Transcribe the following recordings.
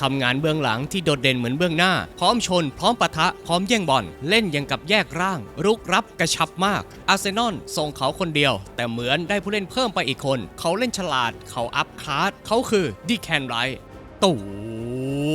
ทำงานเบื้องหลังที่โดดเด่นเหมือนเบื้องหน้า พร้อมชน พร้อมปะทะ พร้อมแย่งบอล เล่นยังกับแยกร่าง รุกรับกระชับมาก อาร์เซนอลส่งเขาคนเดียว แต่เหมือนได้ผู้เล่นเพิ่มไปอีกคน เขาเล่นฉลาด เขาอัพคลาสเขาคือดีแคนไรตั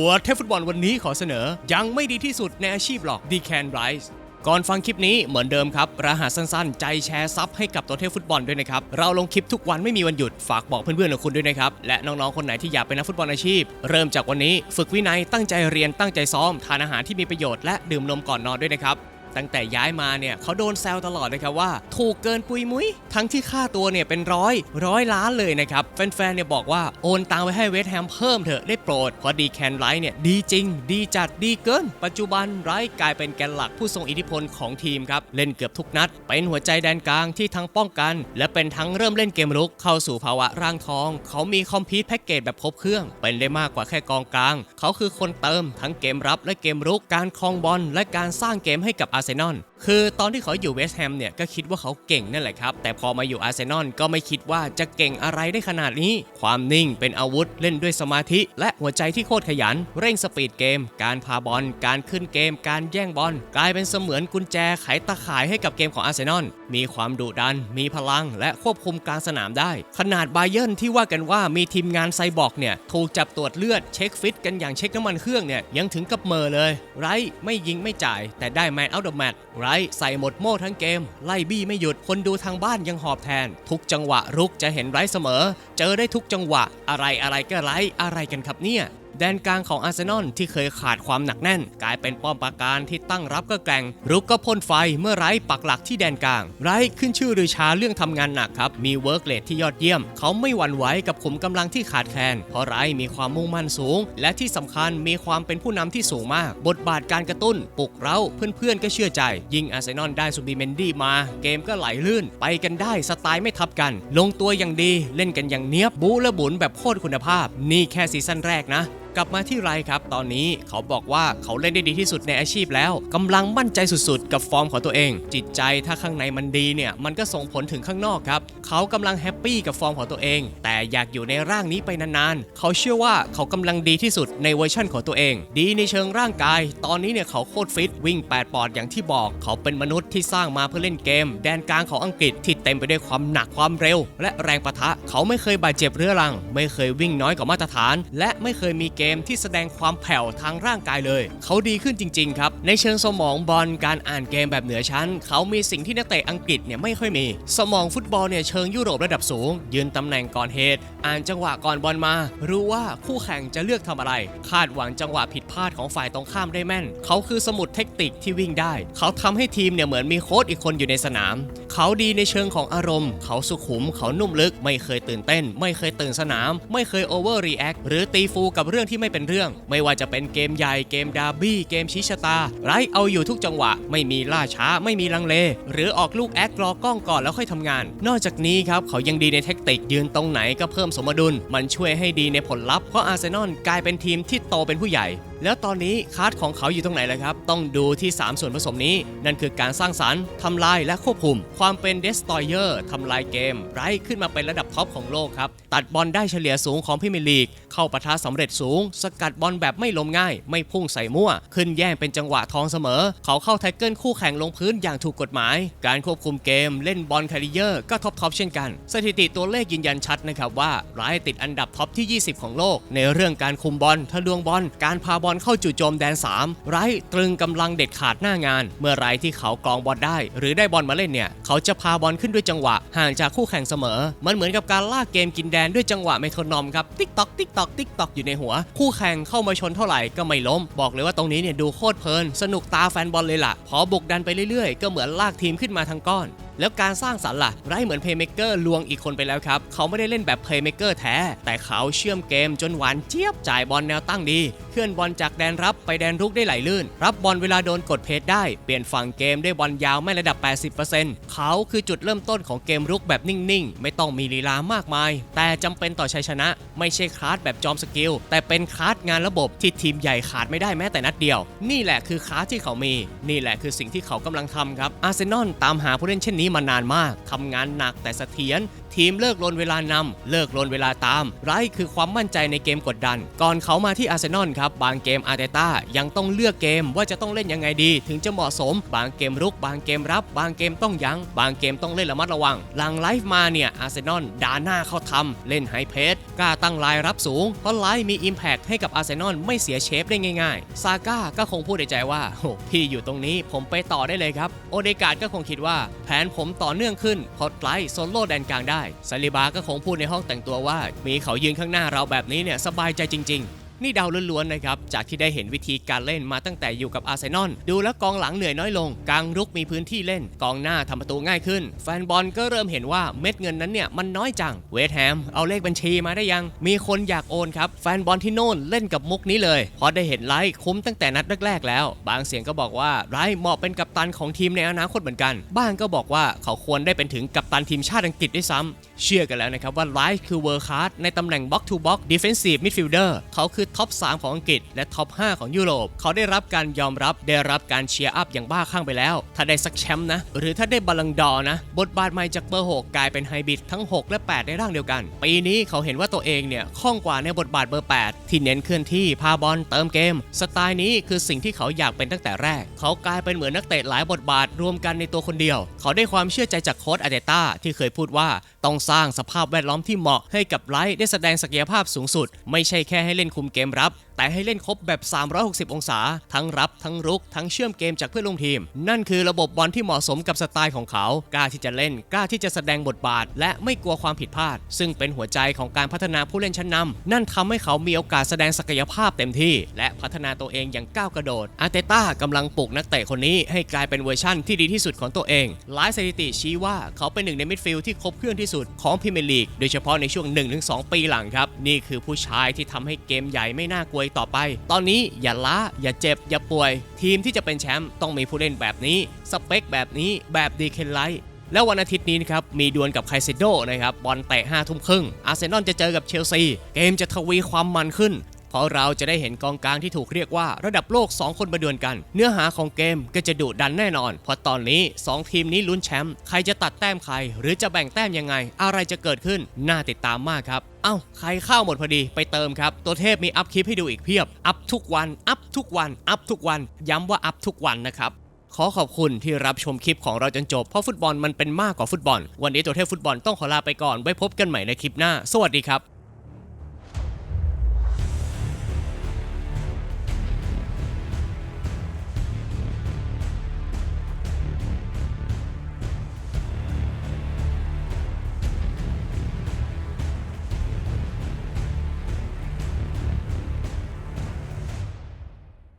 วเทฟฟุตบอลวันนี้ขอเสนอ ยังไม่ดีที่สุดในอาชีพหรอกดีแคนไรส์ ก่อนฟังคลิปนี้เหมือนเดิมครับ รหัสสั้นๆ ใจแชร์ซับให้กับตัวเทพฟุตบอลด้วยนะครับ เราลงคลิปทุกวันไม่มีวันหยุด ฝากบอกเพื่อนๆของคุณด้วยนะครับ และน้องๆ คนไหนที่อยากเป็นนักฟุตบอลอาชีพ เริ่มจากวันนี้ ฝึกวินัยตั้งใจเรียนตั้งใจซ้อม ทานอาหารที่มีประโยชน์และดื่มนมก่อนนอนด้วยนะครับ ตั้งแต่ย้ายมาเนี่ยเขาโดนแซวตลอดนะครับว่า ถูกเกินปุยมุ้ยทั้งที่ค่าตัวเนี่ยเป็นร้อยร้อยล้านเลยนะครับแฟนๆเนี่ยบอกว่าโอนตังไปให้เวสต์แฮมเพิ่มเถอะได้โปรดเพราะดีแคนไรเนี่ยดีจริง ดีจัดดีเกิน ปัจจุบันไรกลายเป็นแกนหลักผู้ทรงอิทธิพลของทีมครับเล่นเกือบทุกนัด เป็นหัวใจแดนกลางที่ทั้งป้องกัน และเป็นทั้งเริ่มเล่นเกมรุกเข้าสู่ภาวะร่างทอง เขามีคอมพิวต์แพ็กเกจแบบครบเครื่อง เป็นได้มากกว่าแค่กองกลาง เขาคือคนเติมทั้งเกมรับและเกมรุกการครองบอลและการสร้างเกมให้กับอาร์เซนอลคือตอนที่เขาอยู่เวสต์แฮมเนี่ยก็คิดว่าเขาเก่งนั่นแหละครับ แต่พอมาอยู่อาร์เซนอลก็ไม่คิดว่าจะเก่งอะไรได้ขนาดนี้ ความนิ่งเป็นอาวุธเล่นด้วยสมาธิ และหัวใจที่โคตรขยัน เร่งสปีดเกม การพาบอล การขึ้นเกม การแย่งบอล กลายเป็นเสมือนกุญแจไขตะข่ายให้กับเกมของอาร์เซนอลมีความดุดัน มีพลัง และควบคุมกลางสนามได้ ขนาดบาเยิร์นที่ว่ากันว่ามีทีมงานไซบอร์กเนี่ยถูกจับตรวจเลือดเช็คฟิตกันอย่างเช็คน้ำมันเครื่องเนี่ยยังถึงกับเมอเลย ไรไม่ยิงไม่จ่าย แต่ได้แมนเอาท์เดอะแมตช์ไรใส่หมดโม่ทั้งเกม ไล่บี้ไม่หยุดคนดูทางบ้านยังหอบแทน ทุกจังหวะรุกจะเห็นไรเสมอ เจอได้ทุกจังหวะอะไรอะไรก็ไรอะไรกันครับเนี่ย แดนกลางของอาร์เซนอลที่เคยขาดความหนักแน่น กลายเป็นป้อมปราการที่ตั้งรับก็แกร่ง รุกก็พ่นไฟเมื่อไร้ปักหลักที่แดนกลาง ไร้ขึ้นชื่อรือชาเรื่องทำงานหนักครับ มีเวิร์กเลทที่ยอดเยี่ยม เขาไม่หวั่นไหวกับขุมกำลังที่ขาดแคลน เพราะไร้มีความมุ่งมั่นสูง และที่สำคัญมีความเป็นผู้นำที่สูงมาก บทบาทการกระตุ้นปลุกเร้าเพื่อนๆก็เชื่อใจ ยิงอาร์เซนอลได้ซูบิเมนดี้มา เกมก็ไหลลื่น ไปกันได้สไตล์ไม่ทับกัน ลงตัวอย่างดีเล่นกันอย่างเนี้ยบบูและบุญแบบโคตรคุณภาพ นี่แค่ซีซั่นแรกนะ กลับมาที่ไรครับ ตอนนี้เขาบอกว่าเขาเล่นได้ดีที่สุดในอาชีพแล้วกำลังมั่นใจสุดๆ กับฟอร์มของตัวเอง จิตใจถ้าข้างในมันดีเนี่ย มันก็ส่งผลถึงข้างนอกครับ เขากำลังแฮปปี้กับฟอร์มของตัวเอง แต่อยากอยู่ในร่างนี้ไปนานๆ เขาเชื่อว่าเขากำลังดีที่สุดในเวอร์ชั่นของตัวเอง ดีในเชิงร่างกาย ตอนนี้เนี่ยเขาโคตรฟิตวิ่ง 8 ปอดอย่างที่บอก เขาเป็นมนุษย์ที่สร้างมาเพื่อเล่นเกม แดนกลางของอังกฤษที่เต็มไปด้วยความหนักความเร็ว และแรงปะทะ เขาไม่เคยบาดเจ็บเรื้อรัง ไม่เคยวิ่งน้อยกว่ามาตรฐาน และไม่เคยมีเกมมที่แสดงความแผ่วทางร่างกายเลย เขาดีขึ้นจริง ๆ ครับ ในเชิงสมองบอลการอ่านเกมแบบเหนือชั้น เขามีสิ่งที่นักเตะอังกฤษเนี่ยไม่ค่อยมี สมองฟุตบอลเนี่ยเชิงยุโรประดับสูง ยืนตำแหน่งก่อนเหตุ อ่านจังหวะก่อนบอลมา รู้ว่าคู่แข่งจะเลือกทำอะไร คาดหวังจังหวะผิดพลาดของฝ่ายตรงข้ามได้แม่น เขาคือสมุดเทคนิคที่วิ่งได้ เขาทำให้ทีมเนี่ยเหมือนมีโค้ชอีกคนอยู่ในสนาม เขาดีในเชิงของอารมณ์ เขาสุขุม เขานุ่มลึก ไม่เคยตื่นเต้น ไม่เคยตื่นสนาม ไม่เคยโอเวอร์รีแอคหรือตีฟูกับเรื่องที่ไม่เป็นเรื่อง ไม่ว่าจะเป็นเกมใหญ่เกมดาร์บี้เกมชิชตา ไร้เอาอยู่ทุกจังหวะ ไม่มีล่าช้าไม่มีลังเล หรือออกลูกแอครอกล้องก่อนแล้วค่อยทำงาน นอกจากนี้ครับเขายังดีในเทคนิคยืนตรงไหนก็เพิ่มสมดุล มันช่วยให้ดีในผลลัพธ์เพราะอาร์เซนอลกลายเป็นทีมที่โตเป็นผู้ใหญ่แล้วตอนนี้คาร์ดของเขาอยู่ตรงไหนล่ะครับ ต้องดูที่ 3 ส่วนผสมนี้ นั่นคือการสร้างสรรค์ทำลายและควบคุม ความเป็นเดสตอยเออร์ทำลายเกม ไร้ขึ้นมาเป็นระดับท็อปของโลกครับ ตัดบอลได้เฉลี่ยสูงของพิมยร์ลีก เข้าปะทะสำเร็จสูง สกัดบอลแบบไม่ล้มง่าย ไม่พุ่งใส่มั่ว ขึ้นแย่งเป็นจังหวะทองเสมอ เขาเข้าแท็กเกิลคู่แข่งลงพื้นอย่างถูกกฎหมาย การควบคุมเกม เล่นบอลแคริเยอร์ก็ท็อปทอปเช่นกัน สถิติตัวเลขยืนยันชัดนะครับว่าไร้ติดอันดับท็อปที่ 20 ของโลก ในเรื่องการคุมบอลทะลวงบอลการพาบบอลเข้าจู่โจมแดน 3 ไร้ตรึงกำลังเด็ดขาดหน้างาน เมื่อไรที่เขากองบอลได้ หรือได้บอลมาเล่นเนี่ย เขาจะพาบอลขึ้นด้วยจังหวะ ห่างจากคู่แข่งเสมอ มันเหมือนกับการลากเกมกินแดนด้วยจังหวะเมโทรนอมครับ ติ๊กตอกติ๊กตอกติ๊กตอกอยู่ในหัว คู่แข่งเข้ามาชนเท่าไหร่ก็ไม่ล้ม บอกเลยว่าตรงนี้เนี่ยดูโคตรเพลิน สนุกตาแฟนบอลเลยล่ะ พอบุกดันไปเรื่อยๆ ก็เหมือนลากทีมขึ้นมาทั้งก้อน แล้วการสร้างสรรค์ล่ะไร้เหมือนเพย์เม k เกอร์ลวงอีกคนไปแล้วครับ เขาไม่ได้เล่นแบบเพย์เม k เกอร์แท้ แต่เขาเชื่อมเกมจนหวานเจี๊ยบจ่ายบอลแนวตั้งดี เคลื่อนบอลจากแดนรับไปแดนรุกได้ไหลลื่น รับบอลเวลาโดนกดเพจได้ เปลี่ยนฝั่งเกมได้บอลยาวไม่ระดับ 80%เขาคือจุดเริ่มต้นของเกมรุกแบบนิ่งๆ ไม่ต้องมีลีลามากมาย แต่จำเป็นต่อชัยชนะ ไม่ใช่คลาสแบบจอมสกิล แต่เป็นคลาสงานระบบที่ทีมใหญ่ขาดไม่ได้แม้แต่นัดเดียว นี่แหละคือคลาสที่เขามี นี่แหละคือสิ่งที่เขากำลังทำครับอาร์เซนอลตามหาผู้เล่นเช่นนี้มานานมาก ทำงานหนักแต่เสถียร ทีมเลิกลนเวลานำเลิกลนเวลาตาม ไรคือความมั่นใจในเกมกดดัน ก่อนเขามาที่อาร์เซนอลครับ บางเกมอาร์เตต้ายังต้องเลือกเกมว่าจะต้องเล่นยังไงดี ถึงจะเหมาะสม บางเกมรุก บางเกมรับ บางเกมต้องยัง้ง บางเกมต้องเล่นระมัดระวัง หลังไลฟ์มาเนี่ยอาร์เซนอลด่าหน้าเข้าทำเล่นไฮเพสกล้าตั้งรายรับสูง เพราะไลฟ์มีอิมแพกให้กับอาร์เซนอลไม่เสียเชฟได้ง่ายๆ ซาก้าก็คงพูดในใจว่าโอ้พี่อยู่ตรงนี้ผมไปต่อได้เลยครับ โอเดกาดก็คงคิดว่า แผนผมต่อเนื่องขึ้นพอไลท์โซโล่แดนกลางได้ซาลิบาก็คงพูดในห้องแต่งตัวว่า มีเขายืนข้างหน้าเราแบบนี้เนี่ยสบายใจจริงๆ นี่เดาล้วนๆนะครับ จากที่ได้เห็นวิธีการเล่นมาตั้งแต่อยู่กับอาร์เซนอล ดูแล้วกองหลังเหนื่อยน้อยลง กลางรุกมีพื้นที่เล่น กองหน้าทำประตูง่ายขึ้น แฟนบอลก็เริ่มเห็นว่าเม็ดเงินนั้นเนี่ยมันน้อยจัง เวสแฮม เอาเลขบัญชีมาได้ยัง มีคนอยากโอนครับ แฟนบอลที่โน่นเล่นกับมุกนี้เลย พอได้เห็นไลท์คุ้มตั้งแต่นัดแรกๆแล้ว บางเสียงก็บอกว่าไลท์เหมาะเป็นกัปตันของทีมในอนาคตเหมือนกัน บ้างก็บอกว่าเขาควรได้เป็นถึงกัปตันทีมชาติอังกฤษด้วยซ้ำเชื่อกันแล้วนะครับว่าไลท์คือเวอร์ค a ร์ในตำแหน่ง Box to Box Defensive Midfielder เขาคือท็อป 3 ของอังกฤษ และท็อป 5 ของยุโรป เขาได้รับการยอมรับได้รับการเชียร์อัพอย่างบ้าคลั่งไปแล้ว ถ้าได้สักแชมป์นะ หรือถ้าได้บอลลังดอร์นะ บทบาทใหม่จากเบอร์ 6 กลายเป็นไฮบริดทั้ง 6 และ 8 ในร่างเดียวกัน ปีนี้เขาเห็นว่าตัวเองเนี่ยคล่องกว่าในบทบาทเบอร์ 8 ที่เน้นเคลื่อนที่พาบอลเติมเกม สไตล์นี้คือสิ่งที่เขาอยากเป็นตั้งแต่แรก เขากลายเป็นเหมือนนักเตะหลายบทบาทรวมกันในตัวคนเดียว เขาได้ความเชื่อใจจากโค้ชอาเตต้าที่เคยพูดว่าต้องสร้างสภาพแวดล้อมที่เหมาะให้กับไลท์ได้แสดงศักยภาพสูงสุด ไม่ใช่แค่ให้เล่นคุมเกมรับ แต่ให้เล่นครบแบบ 360 องศา ทั้งรับทั้งรุก ทั้งเชื่อมเกมจากเพื่อนร่วมทีม นั่นคือระบบบอลที่เหมาะสมกับสไตล์ของเขา กล้าที่จะเล่นกล้าที่จะแสดงบทบาท และไม่กลัวความผิดพลาด ซึ่งเป็นหัวใจของการพัฒนาผู้เล่นชั้นนำนั่นทำให้เขามีโอกาสแสดงศักยภาพเต็มที่ และพัฒนาตัวเองอย่างก้าวกระโดดอาร์เตต้ากำลังปลุกนักเตะคนนี้ให้กลายเป็นเวอร์ชั่นที่ดีที่สุดของตัวเองหลายสถิติชี้ว่าเขาเป็นหนึ่งในมิดฟิลด์ที่ครบเครื่องที่สุดของพรีเมียร์ลีกโดยเฉพาะในช่วง 1-2 ปีหลังครับ นี่คือผู้ชายที่ทำให้เกมใหญ่ไม่น่ากลัวต่อไป ตอนนี้อย่าล้า อย่าเจ็บ อย่าป่วย ทีมที่จะเป็นแชมป์ต้องมีผู้เล่นแบบนี้ สเปคแบบนี้แบบดีเคนไลท์แล้ววันอาทิตย์นี้นะครับ มีดวลกับไคเซโดนะครับ บอลเตะ5ทุ่มครึ่งอาร์เซนอลจะเจอกับเชลซี เกมจะทวีความมันขึ้น ราะเราจะได้เห็นกองกลางที่ถูกเรียกว่าระดับโลก 2 คนมาดวลกัน เนื้อหาของเกมก็จะดุดันแน่นอน เพราะตอนนี้ 2 ทีมนี้ลุ้นแชมป์ใครจะตัดแต้มใคร หรือจะแบ่งแต้มยังไง อะไรจะเกิดขึ้นน่าติดตามมากครับเอ้าใครเข้าหมดพอดีไปเติมครับ ตัวเทพมีอัพคลิปให้ดูอีกเพียบ อัพทุกวัน อัพทุกวัน อัพทุกวัน ย้ำว่าอัพทุกวันนะครับขอขอบคุณที่รับชมคลิปของเราจนจบ เพราะฟุตบอลมันเป็นมากกว่าฟุตบอล วันนี้ตัวเทพฟุตบอลต้องขอลาไปก่อน ไว้พบกันใหม่ในคลิปหน้า สวัสดีครับ